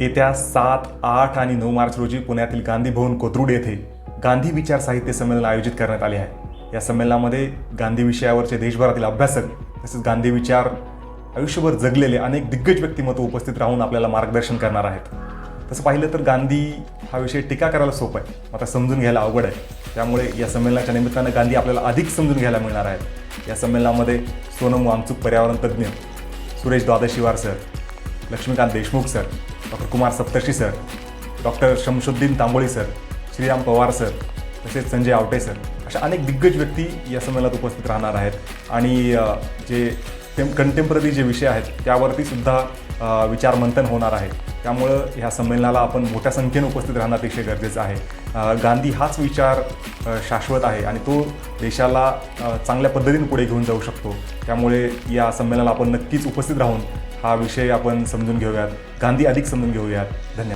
येत्या सात आठ आणि नऊ मार्च रोजी पुण्यातील गांधी भवन कोथरूड येथे गांधी विचार साहित्य संमेलन आयोजित करण्यात आले आहे. या संमेलनामध्ये गांधी विषयावरचे देशभरातील अभ्यासक तसेच गांधी विचार आयुष्यभर जगलेले अनेक दिग्गज व्यक्तिमत्व उपस्थित राहून आपल्याला मार्गदर्शन करणार आहेत. तसं पाहिलं तर गांधी हा विषय टीका करायला सोपं आहे. आता समजून घ्यायला अवघड आहे. त्यामुळे या संमेलनाच्या निमित्तानं गांधी आपल्याला अधिक समजून घ्यायला मिळणार आहेत. या संमेलनामध्ये सोनम वांगचूक पर्यावरण तज्ज्ञ Suresh Dwadashiwar sir Laxmikant Deshmukh sir doctor Kumar Saptarshi sir doctor Shamsuddin Tamboli sir Shriram Pawar sir तसेच संजय आवटे सर अशा अनेक दिग्गज व्यक्ती या संमेलनात उपस्थित राहणार आहेत. आणि जे टेम कंटेम्पररी जे विषय आहेत त्यावरती सुद्धा विचारमंथन होणार आहे. त्यामुळं ह्या संमेलनाला आपण मोठ्या संख्येने उपस्थित राहणं अतिशय गरजेचं आहे. गांधी हाच विचार शाश्वत आहे आणि तो देशाला चांगल्या पद्धतीने पुढे घेऊन जाऊ शकतो. त्यामुळे या संमेलनाला आपण नक्कीच उपस्थित राहून हा विषय आपण समजून घेऊयात. गांधी अधिक समजून घेऊयात. धन्यवाद.